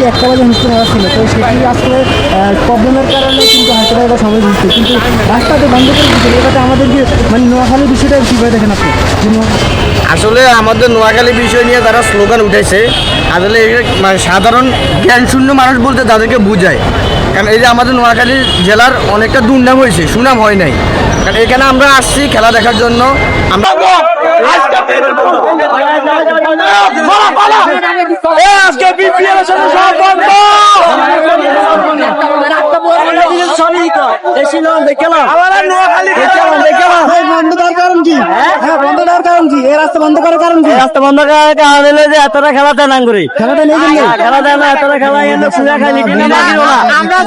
ম্যাচটি একটা বাজে অনুষ্ঠিত হওয়া ছিল তো সেটি আসলে প্রবলেমের কারণে কিন্তু হয়তো বা এবার সময় কিন্তু রাস্তাতে বন্ধ করে দিচ্ছে এটাতে আমাদেরকে মানে নোয়াখালীর বিষয়টা কীভাবে দেখেন আপনি আসলে আমাদের নোয়াখালী বিষয় নিয়ে তারা স্লোগান উঠেছে আসলে মানে সাধারণ জ্ঞান শূন্য মানুষ বলতে তাদেরকে বুঝায় কারণ এই যে আমাদের নোয়াখালী জেলার অনেকটা দুর্নাম হয়েছে সুনাম হয় নাই কারণ এখানে আমরা আসছি খেলা দেখার জন্য আমরা এই বিপিএল এর কারণ কি? হ্যাঁ? বন্ধ দেওয়ার কারণ কি? এই বন্ধ করার কারণ কি? রাস্তা বন্ধ করার কারণ হলো যে এতটা খেলা দেয় না করে জন্য খেলা দেয় না এতটা খেলা এনে খালি আমরা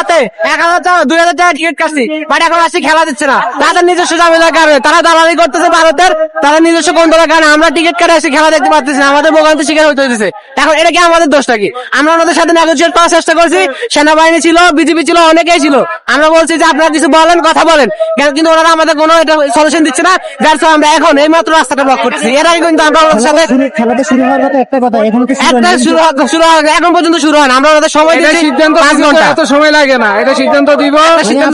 রাতে এক হাজার টাকা দুই হাজার টাকা টিকিট কাটছি। বাট এখন আসছি খেলা দিচ্ছে না। তাদের নিজস্ব ঝামেলার কারণে। তারা দালালি করতেছে ভারতের। তারা নিজস্ব কন্ট্রোলের কারণে আমরা টিকিট কাটে আসি খেলা দেখতে পারতেছি না। আমাদের ভোগান্তি শিকার হতে হইতেছে। এখন এটা কি আমাদের দোষটা কি আমরা ওনাদের সাথে নেগোসিয়েট করার চেষ্টা করছি। সেনাবাহিনী ছিল বিজেপি ছিল অনেকেই ছিল। আমরা বলছি যে আপনারা কিছু বলেন কথা বলেন। কিন্তু ওনারা আমাদের কোনো এটা সলিউশন দিচ্ছে না। যার ফলে আমরা এখন এই মাত্র রাস্তাটা ব্লক করতেছি এর আগে কিন্তু আমরা ওনাদের সাথে খেলাটা শুরু হওয়ার কথা একটা কথা। এখন শুরু এখন পর্যন্ত শুরু হয় না। আমরা ওনাদের সময় সিদ্ধান্ত পাঁচ ঘণ্টা। এত সময় লাগে। না এটা সিদ্ধান্ত দিব।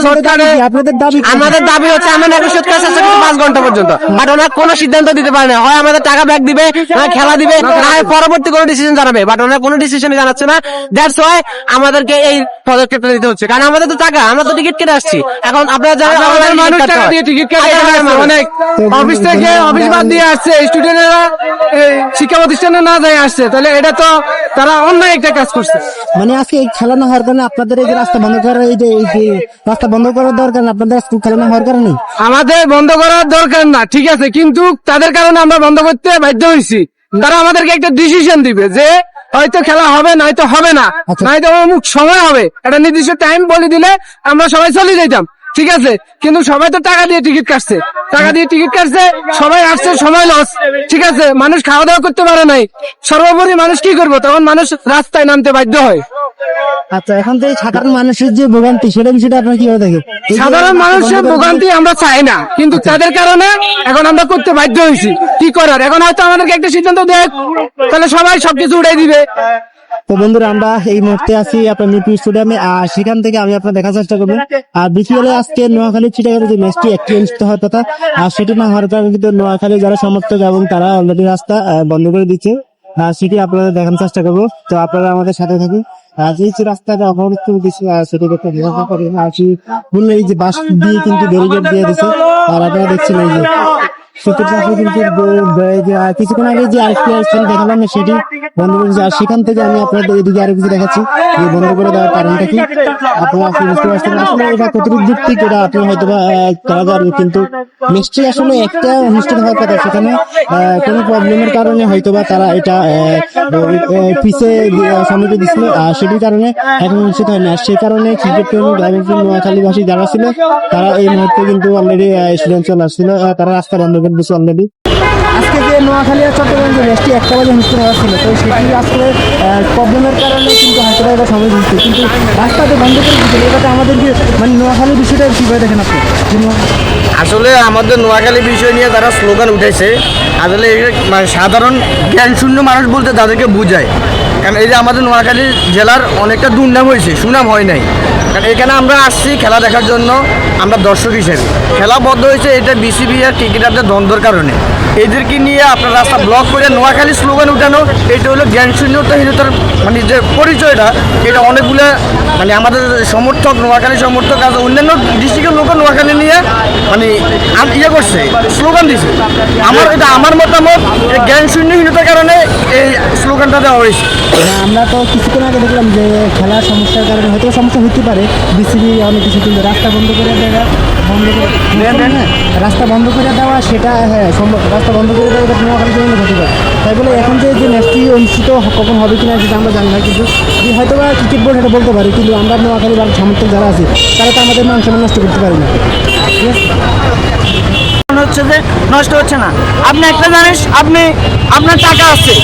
সরকারে আপনাদের আমাদের দাবি হচ্ছে আমরা নেগোসিয়েট করার চেষ্টা করছি পাঁচ ঘণ্টা পর্যন্ত। বাট ওনারা কোনো সিদ্ধান্ত দিতে পারে না। হয় আমাদের টাকা ব্যাক দিবে না খেলা দিবে না পরবর্তী কোনো ডিসিশন জানাবে। বাট ওনারা কোনো ডিসিশন জানাচ্ছে না। দ্যাটস ওয়াই আমাদেরকে এই পদক্ষেপটা নিতে হচ্ছে। কারণ আমাদের তো টাকা আমরা তো টিকিট কেটে আসছি। এখন আপনারা জানেন আমাদের মানুষ টাকা দিয়ে টিকিট কেটে। অনেক অফিস থেকে অফিস বাদ দিয়ে আসছে। স্টুডেন্টরা শিক্ষা প্রতিষ্ঠানে না যায় আসছে। তাহলে এটা তো তারা অন্য একটা কাজ করছে। মানে আজকে এই খেলা না হওয়ার কারণে আপনাদের এই রাস্তা বন্ধ করার এই যে রাস্তা বন্ধ করার দরকার না আপনাদের স্কুল খেলানো হওয়ার কারণে? আমাদের বন্ধ করার দরকার না ঠিক আছে কিন্তু তাদের কারণে আমরা বন্ধ করতে বাধ্য হয়েছি তারা আমাদেরকে একটা ডিসিশন দিবে যে হয়তো খেলা হবে নয়তো হবে না। আচ্ছা। নয়তো অমুক সময় হবে। একটা নির্দিষ্ট টাইম বলে দিলে আমরা সবাই চলে যেতাম ঠিক আছে? কিন্তু সবাই তো টাকা দিয়ে টিকিট কাটছে। টাকা দিয়ে টিকিট কাটছে সবাই আসছে সময় লস ঠিক আছে? মানুষ খাওয়া দাওয়া করতে পারে নাই। সর্বোপরি মানুষ কি করব? তখন মানুষ রাস্তায় নামতে বাধ্য হয়। আচ্ছা এখন তো সাধারণ মানুষের যে ভোগান্তি সেটা বিষয়টা আপনার কীভাবে দেখে সাধারণ মানুষের ভোগান্তি আমরা চাই না। কিন্তু তাদের কারণে এখন আমরা করতে বাধ্য হয়েছি। কি করার? এখন হয়তো আমাদেরকে একটা সিদ্ধান্ত দেয় তাহলে সবাই সবকিছু উড়াই দিবে। তো বন্ধুরা, আমরা এই মুহূর্তে আছি আপনার মিরপুর স্টেডিয়ামে, আর সেখান থেকে আমি আপনার দেখার চেষ্টা করব। আর বিপিএলে আজকে নোয়াখালী চিটাগারে যে ম্যাচটি একটি অনুষ্ঠিত হওয়ার কথা, আর সেটি না হওয়ার কারণে কিন্তু নোয়াখালী যারা সমর্থক এবং তারা অলরেডি রাস্তা বন্ধ করে দিচ্ছে। আর সেটি আপনাদের দেখানোর চেষ্টা করব। তো আপনারা আমাদের সাথে থাকুন। আর এই যে রাস্তাটা অবরুদ্ধ দিচ্ছে সেটি ব্যবহার করে আর সেই এই যে বাস দিয়ে কিন্তু দিয়ে দিচ্ছে আর আপনারা দেখছেন এই যে কিন্তু কিছুক্ষণ আগে যে আরেকটি স্থান দেখালাম না সেটি বন্ধ আর সেখান থেকে আমি আপনাদের এদিকে আরও কিছু দেখাচ্ছি। যে বন্ধ করে দেওয়ার কারণটা কি? আপনারা আসলে বুঝতে পারছেন? আসলে এটা কতটুকু যুক্তি এটা আপনি হয়তো বা আহ, করা যাবে কিন্তু নিশ্চয়ই আসলে একটা অনুষ্ঠান হওয়ার কথা। সেখানে আহ, কোনো প্রবলেমের কারণে হয়তো বা তারা এটা পিছিয়ে সমিতি দিছিল আর সেটির কারণে এখন অনুষ্ঠিত হয় না আর সেই কারণে ক্রিকেট নোয়াখালীবাসী যারা ছিল তারা এই মুহূর্তে কিন্তু অলরেডি স্টুডেন্ট চলে আসছিল। তারা রাস্তা বন্ধ করে দিচ্ছে অলরেডি আজকে যে নোয়াখালী আর চট্টগ্রাম যে ম্যাচটি একটা বাজে অনুষ্ঠিত হওয়া ছিল তো সেটি আসলে প্রবলেমের কারণে কিন্তু বা এবার দিচ্ছে। কিন্তু রাস্তাতে বন্ধ করে দিচ্ছে। এটাতে আমাদেরকে মানে নোয়াখালীর বিষয়টা কীভাবে দেখেন আপনি? আসলে আমাদের নোয়াখালী বিষয় নিয়ে তারা স্লোগান উঠেছে। আসলে এটা মানে সাধারণ জ্ঞান শূন্য মানুষ বলতে তাদেরকে বুঝায়। কারণ এই যে আমাদের নোয়াখালী জেলার অনেকটা দুর্নাম হয়েছে সুনাম হয় নাই। কারণ এখানে আমরা আসছি খেলা দেখার জন্য, আমরা দর্শক হিসেবে। খেলা বদ্ধ হয়েছে, এটা বিসিবি আর ক্রিকেটারদের দ্বন্দ্বর কারণে। এদেরকে নিয়ে আপনার রাস্তা ব্লক করে নোয়াখালী স্লোগান উঠানো, এটা হলো শূন্যতাহীনতার মানে যে পরিচয়টা, এটা অনেকগুলো মানে আমাদের সমর্থক, নোয়াখালী সমর্থক আছে অন্যান্য ডিস্ট্রিক্টের লোক নোয়াখালী নিয়ে মানে ইয়ে করছে স্লোগান দিছে। আমার এটা আমার মতামত জ্ঞান শূন্যহীনতার কারণে এই স্লোগানটা দেওয়া হয়েছে। হ্যাঁ, আমরা তো কিছুক্ষণ আগে দেখলাম যে খেলার সমস্যার কারণে হয়তো সমস্যা হতে পারে। বিসিবি অনেক কিছু কিন্তু রাস্তা বন্ধ করে দেওয়া বন্ধ করে রাস্তা বন্ধ করে দেওয়া সেটা হ্যাঁ রাস্তা বন্ধ করে দেওয়া নোয়াখালী জন্য হতে পারে। তাই বলে এখন যে যে ম্যাচটি অনুষ্ঠিত কখন হবে কিনা সেটা আমরা জানি না কিন্তু হয়তো বা ক্রিকেট বোর্ড এটা বলতে পারি কিন্তু আমরা নোয়াখালী বা সমর্থক যারা আছে তারা তো আমাদের মান নষ্ট করতে পারি না। টাকা আছে।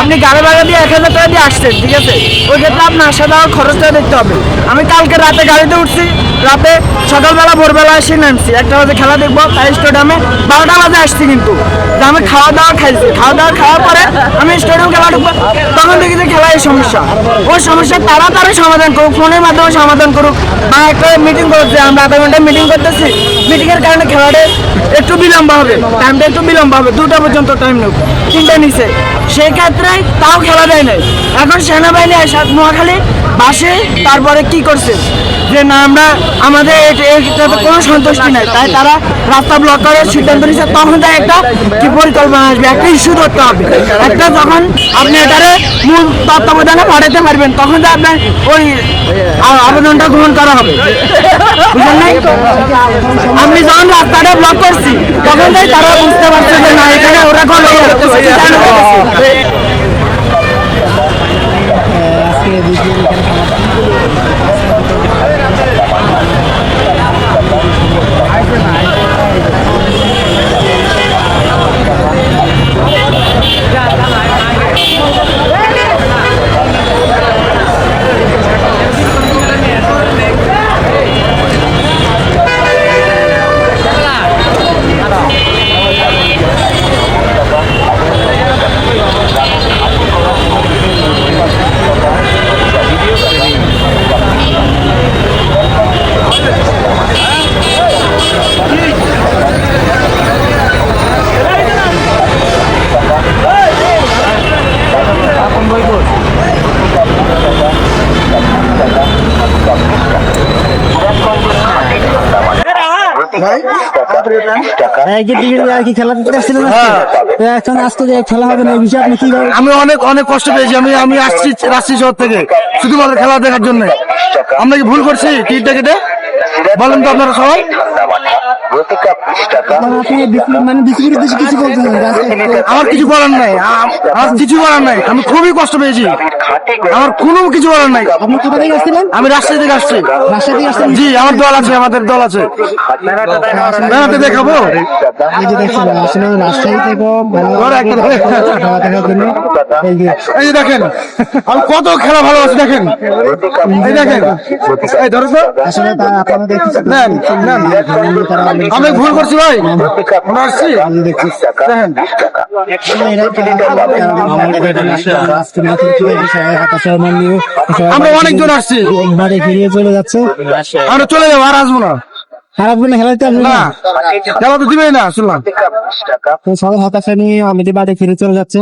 আপনি গাড়ি ভাড়া দিয়ে এক হাজার দিয়ে আসছেন, ঠিক আছে? ওই ক্ষেত্রে আপনার আসা যাওয়ার খরচটা দেখতে হবে। আমি কালকে রাতে গাড়িতে উঠছি, রাতে সকালবেলা, ভোরবেলা এসে নামছি। একটা বাজে খেলা দেখব, তাই স্টেডিয়ামে বারোটা বাজে আসছি কিন্তু। আমি খাওয়া দাওয়া খাইছি। খাওয়া দাওয়া খাওয়ার পরে আমি স্টেডিয়াম খেলা ঢুকবো, তখন দেখি যে খেলায় সমস্যা। ওই সমস্যা তারা সমাধান করুক, ফোনের মাধ্যমে সমাধান করুক। বা একটা মিটিং করছে আমরা আধা ঘণ্টা মিটিং করতেছি মিটিং এর কারণে খেলাটা একটু বিলম্ব হবে টাইমটা একটু বিলম্ব হবে, দুটা পর্যন্ত টাইম নেব। তিনটা নিচে। সেই ক্ষেত্রে তাও খেলা দেয় নাই। এখন সেনাবাহিনী নোয়াখালী বাসে, তারপরে কি করছে? যে না, আমরা আমাদের কোনো সন্তুষ্টি নাই। তাই তারা রাস্তা ব্লক করার সিদ্ধান্ত নিচ্ছে তখন তাই একটা কি পরিকল্পনা আসবে, একটা ইস্যু ধরতে হবে। একটা যখন আপনি এটারে মূল তত্ত্বাবধানে পাঠাতে পারবেন, তখন তো আপনার ওই আবেদনটা গ্রহণ করা হবে। আপনি যখন রাস্তাটা ব্লক করছি, তখন তাই তারা বুঝতে পারছে যে না, এখানে ওরা কোনো আজকে বিপিএল এখানে কি খেলা দেখতে আসছিলেন এখন আজকে যে খেলা হবে না এই বিষয়ে আপনি কি ভাবেন? আমি অনেক অনেক কষ্ট পেয়েছি। আমি আমি আসছি রাজশাহী শহর থেকে শুধুমাত্র খেলা দেখার জন্য। আমরা কি ভুল করছি টিকিটটা কেটে? বলেন তো আপনারা সবাই। মানে মানে বিসিবির উদ্দেশ্যে কিছু বলছেন আমার কিছু বলার নাই আমার কিছু বলার নাই আমি খুবই কষ্ট পেয়েছি। আমার কোনো কিছু বলার নাই। আপনি কোথা থেকে আসছিলেন? আমি রাজশাহী থেকে আসছি। রাজশাহী থেকে আসছেন? জি আমার দল আছে আমাদের দল আছে। বেড়াতে দেখাবো? এই যে দেখছেন আসলে রাজশাহী থেকেও ভালো ধরো একটা ধরো। খেলা দেখার জন্য এই যে দেখেন আমি কত খেলা ভালোবাসি দেখেন। এই দেখেন। এই ধরো তো। আসলে নেন, নেন। আমি ভুল করছি ভাই? আমরা আসছি দেখেন। আমরা অনেকজন আসছি। বাড়ি ফিরিয়ে চলে যাচ্ছে আমরা চলে যাব আর আসব না। খারাপগুলো খেলাতে আসবে না। না খেলা তো দিবেই না শুনলাম। তো সবাই হতাশা নিয়ে আমি বাড়ি ফিরে চলে যাচ্ছে